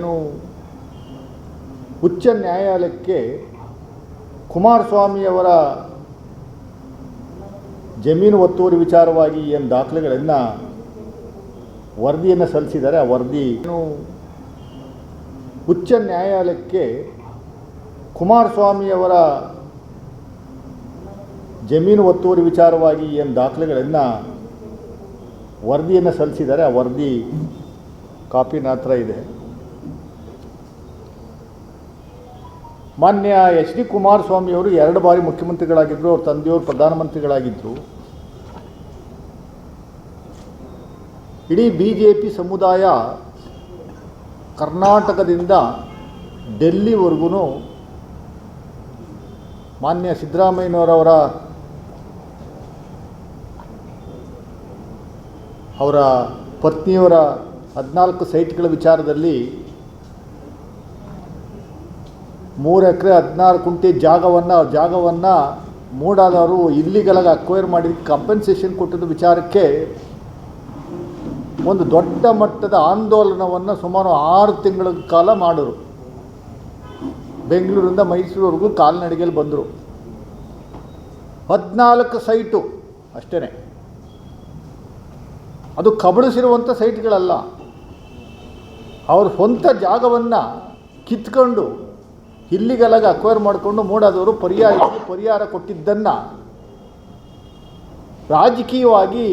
ಏನು ಉಚ್ಚ ನ್ಯಾಯಾಲಯಕ್ಕೆ ಕುಮಾರಸ್ವಾಮಿಯವರ ಜಮೀನು ಒತ್ತುವರಿ ವಿಚಾರವಾಗಿ ಏನು ದಾಖಲೆಗಳನ್ನು ವರದಿಯನ್ನು ಸಲ್ಲಿಸಿದ್ದಾರೆ. ಆ ವರದಿ ಉಚ್ಚ ನ್ಯಾಯಾಲಯಕ್ಕೆ ಕುಮಾರಸ್ವಾಮಿಯವರ ಜಮೀನು ಒತ್ತುವರಿ ವಿಚಾರವಾಗಿ ಏನು ದಾಖಲೆಗಳನ್ನು ವರದಿಯನ್ನು ಸಲ್ಲಿಸಿದ್ದಾರೆ. ಆ ವರದಿ ಕಾಪಿನ ಹತ್ರ ಇದೆ. ಮಾನ್ಯ ಎಚ್ ಡಿ ಕುಮಾರಸ್ವಾಮಿಯವರು ಎರಡು ಬಾರಿ ಮುಖ್ಯಮಂತ್ರಿಗಳಾಗಿದ್ದರು ಅವ್ರ ತಂದೆಯವರು ಪ್ರಧಾನಮಂತ್ರಿಗಳಾಗಿದ್ದರು ಇಡೀ ಬಿ ಜೆ ಪಿ ಸಮುದಾಯ ಕರ್ನಾಟಕದಿಂದ ಡೆಲ್ಲಿವರೆಗೂ ಮಾನ್ಯ ಸಿದ್ದರಾಮಯ್ಯನವರವರ ಅವರ ಪತ್ನಿಯವರ ಹದಿನಾಲ್ಕು ಸೈಟ್ಗಳ ವಿಚಾರದಲ್ಲಿ ಮೂರು ಎಕರೆ ಹದಿನಾರು ಕುಂಟೆ ಜಾಗವನ್ನು ಜಾಗವನ್ನು ಮೂಡಾದವರು ಇಲ್ಲಿಗಲಾಗ ಅಕ್ವೈರ್ ಮಾಡಿ ಕಂಪೆನ್ಸೇಷನ್ ಕೊಟ್ಟಿದ್ದ ವಿಚಾರಕ್ಕೆ ಒಂದು ದೊಡ್ಡ ಮಟ್ಟದ ಆಂದೋಲನವನ್ನು ಸುಮಾರು ಆರು ತಿಂಗಳ ಕಾಲ ಮಾಡಿದ್ರು. ಬೆಂಗಳೂರಿಂದ ಮೈಸೂರುವರೆಗೂ ಕಾಲ್ನಡಿಗೆಯಲ್ಲಿ ಬಂದರು. ಹದಿನಾಲ್ಕು ಸೈಟು ಅಷ್ಟೇ ಅದು ಕಬಳಿಸಿರುವಂಥ ಸೈಟ್ಗಳಲ್ಲ. ಅವ್ರ ಸ್ವಂತ ಜಾಗವನ್ನು ಕಿತ್ಕೊಂಡು ಇಲ್ಲಿಗಲಾಗ ಅಕ್ವೈರ್ ಮಾಡಿಕೊಂಡು ಮೂಡಾದವರು ಪರ್ಯಾಯ ಪರಿಹಾರ ಕೊಟ್ಟಿದ್ದನ್ನು ರಾಜಕೀಯವಾಗಿ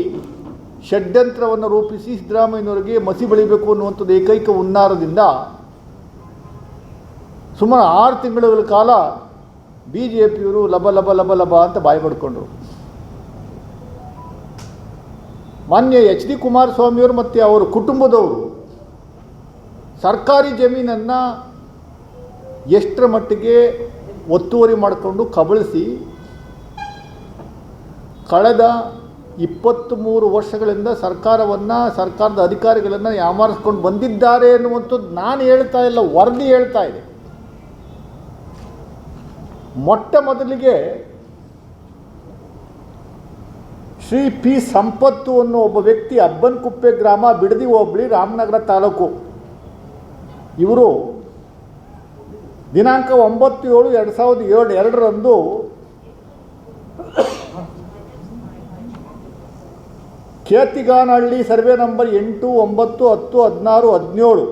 ಷಡ್ಯಂತ್ರವನ್ನು ರೂಪಿಸಿ ಸಿದ್ದರಾಮಯ್ಯನವರಿಗೆ ಮಸಿ ಬೆಳಿಬೇಕು ಅನ್ನುವಂಥದ್ದು ಏಕೈಕ ಹುನ್ನಾರದಿಂದ ಸುಮಾರು ಆರು ತಿಂಗಳುಗಳ ಕಾಲ ಬಿ ಜೆ ಪಿಯವರು ಲಬ ಲಬ ಲಬ ಲಬ ಅಂತ ಬಾಯಿ ಪಡ್ಕೊಂಡ್ರು. ಮಾನ್ಯ ಎಚ್ ಡಿ ಕುಮಾರಸ್ವಾಮಿಯವರು ಮತ್ತು ಅವರ ಕುಟುಂಬದವರು ಸರ್ಕಾರಿ ಜಮೀನನ್ನು ಎಷ್ಟರ ಮಟ್ಟಿಗೆ ಒತ್ತುವರಿ ಮಾಡಿಕೊಂಡು ಕಬಳಿಸಿ ಕಳೆದ ಇಪ್ಪತ್ತ್ಮೂರು ವರ್ಷಗಳಿಂದ ಸರ್ಕಾರವನ್ನು, ಸರ್ಕಾರದ ಅಧಿಕಾರಿಗಳನ್ನು ಯಾಮಾರಿಸ್ಕೊಂಡು ಬಂದಿದ್ದಾರೆ ಎನ್ನುವಂಥದ್ದು ನಾನು ಹೇಳ್ತಾ ಇಲ್ಲ, ವರದಿ ಹೇಳ್ತಾ ಇದೆ. ಮೊಟ್ಟ ಮೊದಲಿಗೆ ಶ್ರೀ ಪಿ ಸಂಪತ್ತು ಅನ್ನೋ ಒಬ್ಬ ವ್ಯಕ್ತಿ ಅಬ್ಬನ್ಕುಪ್ಪೆ ಗ್ರಾಮ ಬಿಡದಿ ಹೋಬಳಿ ರಾಮನಗರ ತಾಲೂಕು. ಇವರು ದಿನಾಂಕ ಒಂಬತ್ತು ಏಳು ಎರಡು ಸಾವಿರದ ಏಳು, ಎರಡರಂದು ಕೇತಿಗಾನಹಳ್ಳಿ ಸರ್ವೆ ನಂಬರ್ ಎಂಟು, ಒಂಬತ್ತು, ಹತ್ತು, ಹದಿನಾರು, ಹದಿನೇಳು.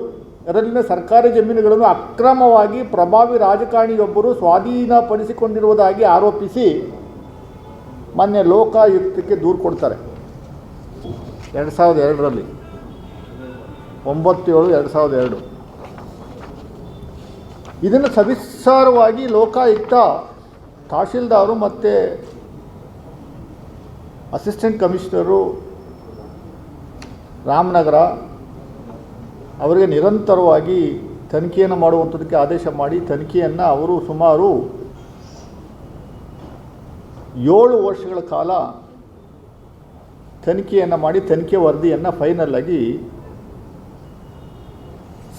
ಅದರಲ್ಲಿನ ಸರ್ಕಾರಿ ಜಮೀನುಗಳನ್ನು ಅಕ್ರಮವಾಗಿ ಪ್ರಭಾವಿ ರಾಜಕಾರಣಿಯೊಬ್ಬರು ಸ್ವಾಧೀನಪಡಿಸಿಕೊಂಡಿರುವುದಾಗಿ ಆರೋಪಿಸಿ ಮಾನ್ಯ ಲೋಕಾಯುಕ್ತಕ್ಕೆ ದೂರು ಕೊಡ್ತಾರೆ. ಎರಡು ಸಾವಿರದ ಎರಡರಲ್ಲಿ. ಒಂಬತ್ತು ಏಳು, ಎರಡು ಸಾವಿರದ ಎರಡು. ಇದನ್ನು ಸವಿಸ್ತಾರವಾಗಿ ಲೋಕಾಯುಕ್ತ ತಹಶೀಲ್ದಾರು ಮತ್ತು ಅಸಿಸ್ಟೆಂಟ್ ಕಮಿಷನರು ರಾಮನಗರ ಅವರಿಗೆ ನಿರಂತರವಾಗಿ ತನಿಖೆಯನ್ನು ಮಾಡುವಂಥದ್ದಕ್ಕೆ ಆದೇಶ ಮಾಡಿ ತನಿಖೆಯನ್ನು ಅವರು ಸುಮಾರು ಏಳು ವರ್ಷಗಳ ಕಾಲ ತನಿಖೆಯನ್ನು ಮಾಡಿ ತನಿಖೆ ವರದಿಯನ್ನು ಫೈನಲ್ಲಾಗಿ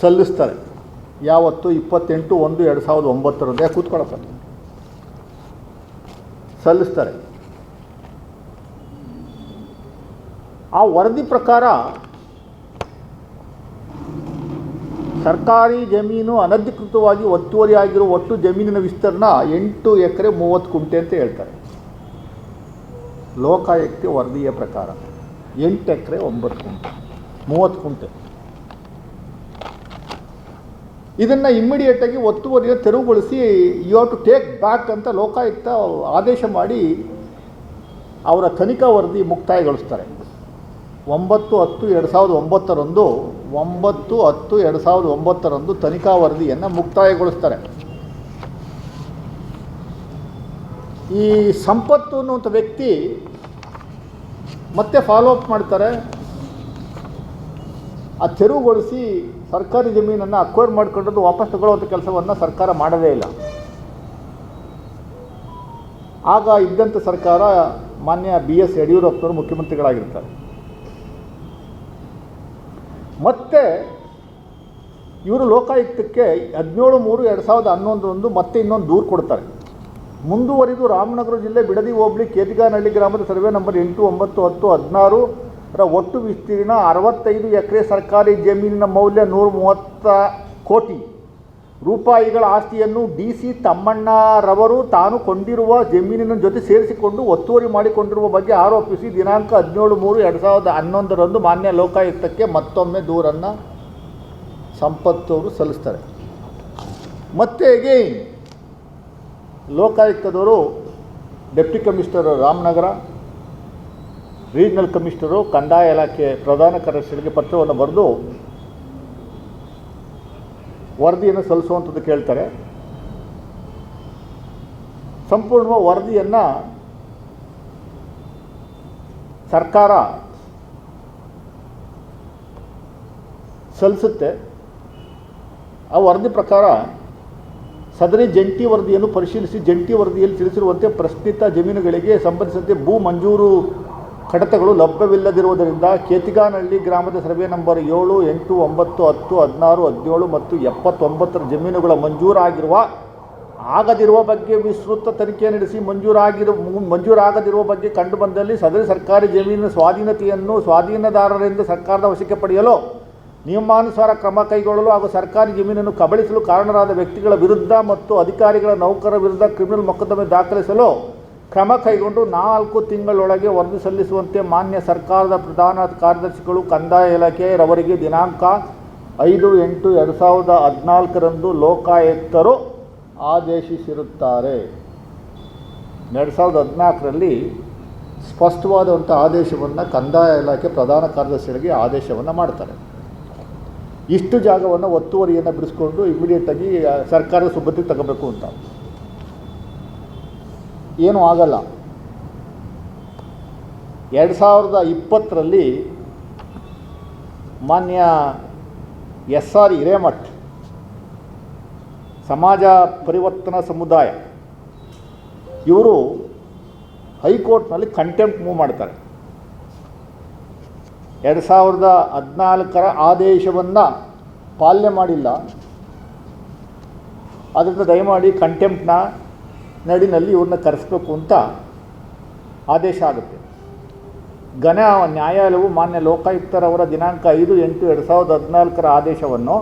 ಸಲ್ಲಿಸ್ತಾರೆ. ಯಾವತ್ತು ಇಪ್ಪತ್ತೆಂಟು ಒಂದು ಎರಡು ಸಾವಿರದ ಒಂಬತ್ತರಂದೇ ಕೂತ್ಕೊಳ್ಳಪ್ಪ ಸಲ್ಲಿಸ್ತಾರೆ. ಆ ವರದಿ ಪ್ರಕಾರ ಸರ್ಕಾರಿ ಜಮೀನು ಅನಧಿಕೃತವಾಗಿ ಆಗಿರೋ ಒಟ್ಟು ಜಮೀನಿನ ವಿಸ್ತೀರ್ಣ ಎಂಟು ಎಕರೆ ಮೂವತ್ತು ಕುಂಟೆ ಅಂತ ಹೇಳ್ತಾರೆ. ಲೋಕಾಯುಕ್ತ ವರದಿಯ ಪ್ರಕಾರ ಎಂಟು ಎಕರೆ ಒಂಬತ್ತು ಕುಂಟೆ, ಮೂವತ್ತು ಕುಂಟೆ. ಇದನ್ನು ಇಮ್ಮಿಡಿಯೇಟಾಗಿ ಒತ್ತುವರಿಯನ್ನು ತೆರವುಗೊಳಿಸಿ you have to take back ಅಂತ ಲೋಕಾಯುಕ್ತ ಆದೇಶ ಮಾಡಿ, ಅವರ ತನಿಖಾ ವರದಿ ಮುಕ್ತಾಯಗೊಳಿಸ್ತಾರೆ. ಒಂಬತ್ತು ಹತ್ತು ಎರಡು ಸಾವಿರದ ಒಂಬತ್ತರಂದು, ಒಂಬತ್ತು ಹತ್ತು ಎರಡು ಸಾವಿರದ ಒಂಬತ್ತರಂದು ತನಿಖಾ ವರದಿಯನ್ನು ಮುಕ್ತಾಯಗೊಳಿಸ್ತಾರೆ. ಈ ಸಂಪತ್ತು ಅನ್ನುವಂಥ ವ್ಯಕ್ತಿ ಮತ್ತೆ ಫಾಲೋ ಅಪ್ ಮಾಡ್ತಾರೆ. ಆ ತೆರವುಗೊಳಿಸಿ ಸರ್ಕಾರಿ ಜಮೀನನ್ನು ಅಕ್ವೈರ್ ಮಾಡಿಕೊಂಡದ್ದು ವಾಪಸ್ ತಗೊಳ್ಳುವಂಥ ಕೆಲಸವನ್ನು ಸರ್ಕಾರ ಮಾಡದೇ ಇಲ್ಲ. ಆಗ ಇದ್ದಂಥ ಸರ್ಕಾರ ಮಾನ್ಯ ಬಿ ಎಸ್ ಯಡಿಯೂರಪ್ಪನವರು ಮುಖ್ಯಮಂತ್ರಿಗಳಾಗಿರ್ತಾರೆ. ಮತ್ತೆ ಇವರು ಲೋಕಾಯುಕ್ತಕ್ಕೆ ಹದಿನೇಳು ಮೂರು ಎರಡು ಸಾವಿರದ ಹನ್ನೊಂದರಂದು ಮತ್ತೆ ಇನ್ನೊಂದು ದೂರು ಕೊಡ್ತಾರೆ. ಮುಂದುವರಿದು ರಾಮನಗರ ಜಿಲ್ಲೆ ಬಿಡದಿ ಹೋಬಳಿ ಕೇತಿಗಾನಹಳ್ಳಿ ಗ್ರಾಮದ ಸರ್ವೆ ನಂಬರ್ ಎಂಟು ಒಂಬತ್ತು ಹತ್ತು ಹದಿನಾರು ರ ಒಟ್ಟು ವಿಸ್ತೀರ್ಣ ಅರವತ್ತೈದು ಎಕರೆ ಸರ್ಕಾರಿ ಜಮೀನಿನ ಮೌಲ್ಯ ನೂರ ಮೂವತ್ತ ಕೋಟಿ. ರೂಪಾಯಿಗಳ ಆಸ್ತಿಯನ್ನು ಡಿ ಸಿ ತಮ್ಮಣ್ಣರವರು ತಾನು ಕೊಂಡಿರುವ ಜಮೀನಿನ ಜೊತೆ ಸೇರಿಸಿಕೊಂಡು ಒತ್ತುವರಿ ಮಾಡಿಕೊಂಡಿರುವ ಬಗ್ಗೆ ಆರೋಪಿಸಿ ದಿನಾಂಕ ಹದಿನೇಳು ಮೂರು ಎರಡು ಸಾವಿರದ ಹನ್ನೊಂದರಂದು ಮಾನ್ಯ ಲೋಕಾಯುಕ್ತಕ್ಕೆ ಮತ್ತೊಮ್ಮೆ ದೂರನ್ನು ಸಂಪತ್ತವರು ಸಲ್ಲಿಸ್ತಾರೆ. ಮತ್ತೆ again ಲೋಕಾಯುಕ್ತದವರು, deputy commissioner Ramanagara regional commissioner ಕಂದಾಯ ಇಲಾಖೆ ಪ್ರಧಾನ ಕಾರ್ಯದರ್ಶಿಗಳಿಗೆ ಪತ್ರವನ್ನು ಬರೆದು ವರದಿಯನ್ನು ಸಲ್ಲಿಸುವಂಥದ್ದು ಕೇಳ್ತಾರೆ. ಸಂಪೂರ್ಣ ವರದಿಯನ್ನು ಸರ್ಕಾರ ಸಲ್ಲಿಸುತ್ತೆ. ಆ ವರದಿ ಪ್ರಕಾರ ಸದರಿ ಜಂಟಿ ವರದಿಯನ್ನು ಪರಿಶೀಲಿಸಿ ಜಂಟಿ ವರದಿಯಲ್ಲಿ ತಿಳಿಸಿರುವಂತೆ ಪ್ರಶ್ನಿತ ಜಮೀನುಗಳಿಗೆ ಸಂಬಂಧಿಸಿದಂತೆ ಭೂ ಮಂಜೂರು ಕಡತಗಳು ಲಭ್ಯವಿಲ್ಲದಿರುವುದರಿಂದ ಕೇತಿಗಾನಹಳ್ಳಿ ಗ್ರಾಮದ ಸರ್ವೆ ನಂಬರ್ ಏಳು, ಎಂಟು, ಒಂಬತ್ತು, ಹತ್ತು, ಹದಿನಾರು, ಹದಿನೇಳು ಮತ್ತು ಎಪ್ಪತ್ತೊಂಬತ್ತರ ಜಮೀನುಗಳ ಮಂಜೂರಾಗಿರುವ, ಆಗದಿರುವ ಬಗ್ಗೆ ವಿಸ್ತೃತ ತನಿಖೆ ನಡೆಸಿ ಮಂಜೂರಾಗಿರುವ ಮಂಜೂರಾಗದಿರುವ ಬಗ್ಗೆ ಕಂಡುಬಂದಲ್ಲಿ ಸದರಿ ಸರ್ಕಾರಿ ಜಮೀನಿನ ಸ್ವಾಧೀನತೆಯನ್ನು ಸ್ವಾಧೀನದಾರರಿಂದ ಸರ್ಕಾರದ ವಶಕ್ಕೆ ಪಡೆಯಲು ನಿಯಮಾನುಸಾರ ಕ್ರಮ ಕೈಗೊಳ್ಳಲು ಹಾಗೂ ಸರ್ಕಾರಿ ಜಮೀನನ್ನು ಕಬಳಿಸಲು ಕಾರಣರಾದ ವ್ಯಕ್ತಿಗಳ ವಿರುದ್ಧ ಮತ್ತು ಅಧಿಕಾರಿಗಳ ನೌಕರರ ವಿರುದ್ಧ ಕ್ರಿಮಿನಲ್ ಮೊಕದ್ದಮೆ ದಾಖಲಿಸಲು ಕ್ರಮ ಕೈಗೊಂಡು ನಾಲ್ಕು ತಿಂಗಳೊಳಗೆ ವರದಿ ಸಲ್ಲಿಸುವಂತೆ ಮಾನ್ಯ ಸರ್ಕಾರದ ಪ್ರಧಾನ ಕಾರ್ಯದರ್ಶಿಗಳು ಕಂದಾಯ ಇಲಾಖೆಯವರಿಗೆ ದಿನಾಂಕ ಐದು ಎಂಟು ಎರಡು ಸಾವಿರದ ಹದಿನಾಲ್ಕರಂದು ಲೋಕಾಯುಕ್ತರು ಆದೇಶಿಸಿರುತ್ತಾರೆ. ಎರಡು ಸಾವಿರದ ಹದಿನಾಲ್ಕರಲ್ಲಿ ಸ್ಪಷ್ಟವಾದಂಥ ಆದೇಶವನ್ನು ಕಂದಾಯ ಇಲಾಖೆ ಪ್ರಧಾನ ಕಾರ್ಯದರ್ಶಿಗಳಿಗೆ ಆದೇಶವನ್ನು ಮಾಡ್ತಾರೆ. ಇಷ್ಟು ಜಾಗವನ್ನು ಒತ್ತುವರಿಯನ್ನು ಬಿಡಿಸ್ಕೊಂಡು ಇಮಿಡಿಯೇಟಾಗಿ ಸರ್ಕಾರದ ಸುಬ್ಬತ್ತಿಗೆ ತಗೋಬೇಕು ಅಂತ. ಏನೂ ಆಗಲ್ಲ. ಎರಡು ಸಾವಿರದ ಇಪ್ಪತ್ತರಲ್ಲಿ ಮಾನ್ಯ ಎಸ್ ಆರ್ ಹಿರೇಮಠ್ ಸಮಾಜ ಪರಿವರ್ತನಾ ಸಮುದಾಯ, ಇವರು ಹೈಕೋರ್ಟ್ನಲ್ಲಿ ಕಂಟೆಂಪ್ಟ್ ಮೂವ್ ಮಾಡ್ತಾರೆ. ಎರಡು ಸಾವಿರದ ಹದಿನಾಲ್ಕರ ಆದೇಶವನ್ನು ಪಾಲನೆ ಮಾಡಿಲ್ಲ. ಅದರಿಂದ ದಯಮಾಡಿ ಕಂಟೆಂಪ್ಟ್ನ ನಡಿನಲ್ಲಿ ಇವ್ರನ್ನ ಕರೆಸ್ಬೇಕು ಅಂತ ಆದೇಶ ಆಗುತ್ತೆ. ಘನ ನ್ಯಾಯಾಲಯವು ಮಾನ್ಯ ಲೋಕಾಯುಕ್ತರವರ ದಿನಾಂಕ ಐದು ಎಂಟು ಎರಡು ಸಾವಿರದ ಹದಿನಾಲ್ಕರ ಆದೇಶವನ್ನು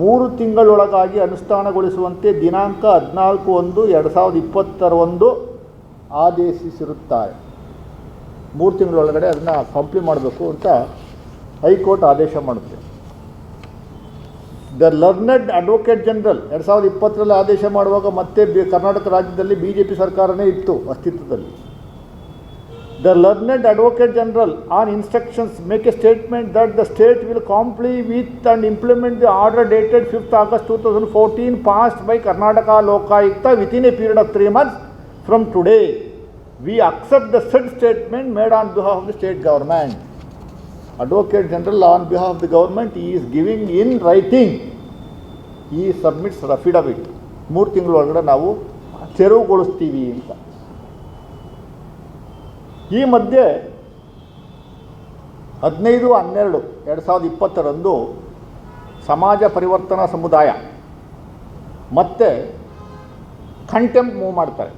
ಮೂರು ತಿಂಗಳೊಳಗಾಗಿ ಅನುಷ್ಠಾನಗೊಳಿಸುವಂತೆ ದಿನಾಂಕ ಹದಿನಾಲ್ಕು ಒಂದು ಎರಡು ಸಾವಿರದ ಇಪ್ಪತ್ತರ ಒಂದು ಆದೇಶಿಸಿರುತ್ತಾರೆ. ಮೂರು ತಿಂಗಳೊಳಗಡೆ ಅದನ್ನು ಕಂಪ್ಲೀಟ್ ಮಾಡಬೇಕು ಅಂತ ಹೈಕೋರ್ಟ್ ಆದೇಶ ಮಾಡುತ್ತೆ. ದ ಲರ್ನಡ್ ಅಡ್ವೊಕೇಟ್ ಜನರಲ್ ಎರಡು ಸಾವಿರದ ಇಪ್ಪತ್ತರಲ್ಲಿ ಆದೇಶ ಮಾಡುವಾಗ ಮತ್ತೆ ಕರ್ನಾಟಕ ರಾಜ್ಯದಲ್ಲಿ ಬಿ ಜೆ ಪಿ ಸರ್ಕಾರನೇ ಇತ್ತು ಅಸ್ತಿತ್ವದಲ್ಲಿ. The learned advocate general on instructions make a statement that the state will comply with and implement the order dated fifth August two thousand fourteen passed by Karnataka Lokayukta within a period of three months from today. We accept the said statement made on behalf of the state government. Advocate general on behalf of the government he is giving in writing he submits affidavit ಮೂರು ತಿಂಗಳೊಳಗಡೆ ನಾವು ತೆರವುಗೊಳಿಸ್ತೀವಿ ಅಂತ. ಈ ಮಧ್ಯೆ ಹದಿನೈದು, ಹನ್ನೆರಡು, ಎರಡು ಸಾವಿರದ ಇಪ್ಪತ್ತರಂದು ಸಮಾಜ ಪರಿವರ್ತನಾ ಸಮುದಾಯ ಮತ್ತೆ ಕಂಟೆಂಪ್ಟ್ ಮೂವ್ ಮಾಡ್ತಾರೆ.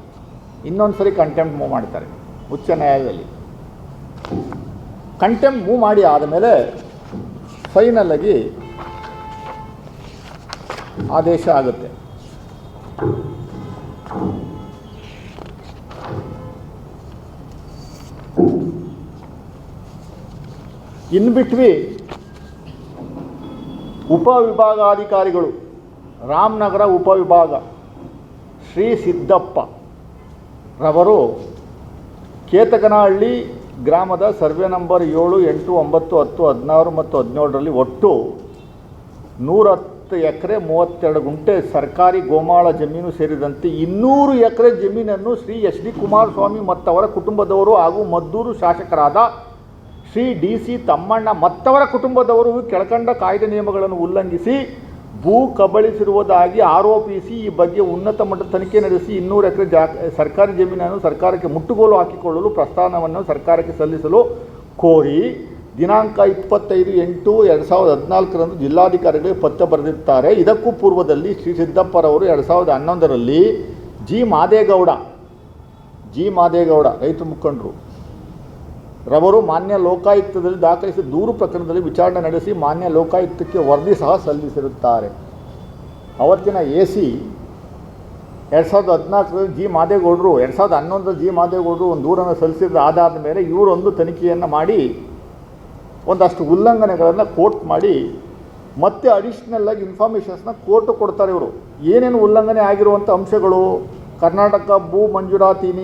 ಇನ್ನೊಂದು ಸರಿ ಕಂಟೆಂಪ್ಟ್ ಮೂವ್ ಮಾಡ್ತಾರೆ. ಉಚ್ಚ ನ್ಯಾಯಾಲಯದಲ್ಲಿ. ಕಂಟೆಂಪ್ಟ್ ಮೂವ್ ಮಾಡಿ ಆದಮೇಲೆ ಫೈನಲಾಗಿ ಆದೇಶ ಆಗುತ್ತೆ. ಇನ್ ಬಿಟ್ವಿ ಉಪವಿಭಾಗಾಧಿಕಾರಿಗಳು ರಾಮನಗರ ಉಪವಿಭಾಗ ಶ್ರೀ ಸಿದ್ದಪ್ಪ ರವರು ಕೇತಕನಹಳ್ಳಿ ಗ್ರಾಮದ ಸರ್ವೆ ನಂಬರ್ ಏಳು, ಎಂಟು, ಒಂಬತ್ತು, ಹತ್ತು, ಹದಿನಾರು ಮತ್ತು ಹದಿನೇಳರಲ್ಲಿ ಒಟ್ಟು ನೂರತ್ತು ಎಕರೆ ಮೂವತ್ತೆರಡು ಗುಂಟೆ ಸರ್ಕಾರಿ ಗೋಮಾಳ ಜಮೀನು ಸೇರಿದಂತೆ ಇನ್ನೂರು ಎಕರೆ ಜಮೀನನ್ನು ಶ್ರೀ ಎಚ್ ಡಿ ಕುಮಾರಸ್ವಾಮಿ ಮತ್ತವರ ಕುಟುಂಬದವರು ಹಾಗೂ ಮದ್ದೂರು ಶಾಸಕರಾದ ಶ್ರೀ ಡಿ ಸಿ ತಮ್ಮಣ್ಣ ಮತ್ತವರ ಕುಟುಂಬದವರು ಕೆಳಕಂಡ ಕಾಯ್ದೆ ನಿಯಮಗಳನ್ನು ಉಲ್ಲಂಘಿಸಿ ಭೂ ಕಬಳಿಸಿರುವುದಾಗಿ ಆರೋಪಿಸಿ ಈ ಬಗ್ಗೆ ಉನ್ನತ ಮಟ್ಟದ ತನಿಖೆ ನಡೆಸಿ ಇನ್ನೂರು ಎಕರೆ ಜಾ, ಸರ್ಕಾರಿ ಜಮೀನನ್ನು ಸರ್ಕಾರಕ್ಕೆ ಮುಟ್ಟುಗೋಲು ಹಾಕಿಕೊಳ್ಳಲು ಪ್ರಸ್ತಾವವನ್ನು ಸರ್ಕಾರಕ್ಕೆ ಸಲ್ಲಿಸಲು ಕೋರಿ ದಿನಾಂಕ ಇಪ್ಪತ್ತೈದು ಎಂಟು ಎರಡು ಸಾವಿರದ ಹದಿನಾಲ್ಕರಂದು ಜಿಲ್ಲಾಧಿಕಾರಿಗಳಿಗೆ ಪತ್ರ ಬರೆದಿರ್ತಾರೆ ಇದಕ್ಕೂ ಪೂರ್ವದಲ್ಲಿ ಶ್ರೀ ಸಿದ್ದಪ್ಪರವರು ಎರಡು ಸಾವಿರದ ಹನ್ನೊಂದರಲ್ಲಿ ಜಿ. ಮಾದೇಗೌಡ ಜಿ. ಮಾದೇಗೌಡ, ರೈತ ಮುಖಂಡರು ರವರು ಮಾನ್ಯ ಲೋಕಾಯುಕ್ತದಲ್ಲಿ ದಾಖಲಿಸಿದ ದೂರು ಪ್ರಕರಣದಲ್ಲಿ ವಿಚಾರಣೆ ನಡೆಸಿ ಮಾನ್ಯ ಲೋಕಾಯುಕ್ತಕ್ಕೆ ವರದಿ ಸಹ ಸಲ್ಲಿಸಿರುತ್ತಾರೆ. ಅವತ್ತಿನ ಎ ಸಿ ಎರಡು ಸಾವಿರದ ಹದಿನಾಲ್ಕರಲ್ಲಿ ಜಿ ಮಾದೇಗೌಡರು, ಎರಡು ಸಾವಿರದ ಹನ್ನೊಂದರಲ್ಲಿ ಜಿ ಮಾದೇಗೌಡರು ಒಂದು ದೂರನ್ನು ಸಲ್ಲಿಸಿದ ಆಧಾರದ ಮೇಲೆ ಇವರೊಂದು ತನಿಖೆಯನ್ನು ಮಾಡಿ, ಒಂದಷ್ಟು ಉಲ್ಲಂಘನೆಗಳನ್ನು ಕೋರ್ಟ್ ಮಾಡಿ, ಮತ್ತೆ ಅಡಿಷ್ನಲ್ ಆಗಿ ಇನ್ಫಾರ್ಮೇಷನ್ಸ್ನ ಕೋರ್ಟ್ ಕೊಡ್ತಾರೆ ಇವರು. ಏನೇನು ಉಲ್ಲಂಘನೆ ಆಗಿರುವಂಥ ಅಂಶಗಳು? ಕರ್ನಾಟಕ ಭೂ ಮಂಜೂರಾತಿ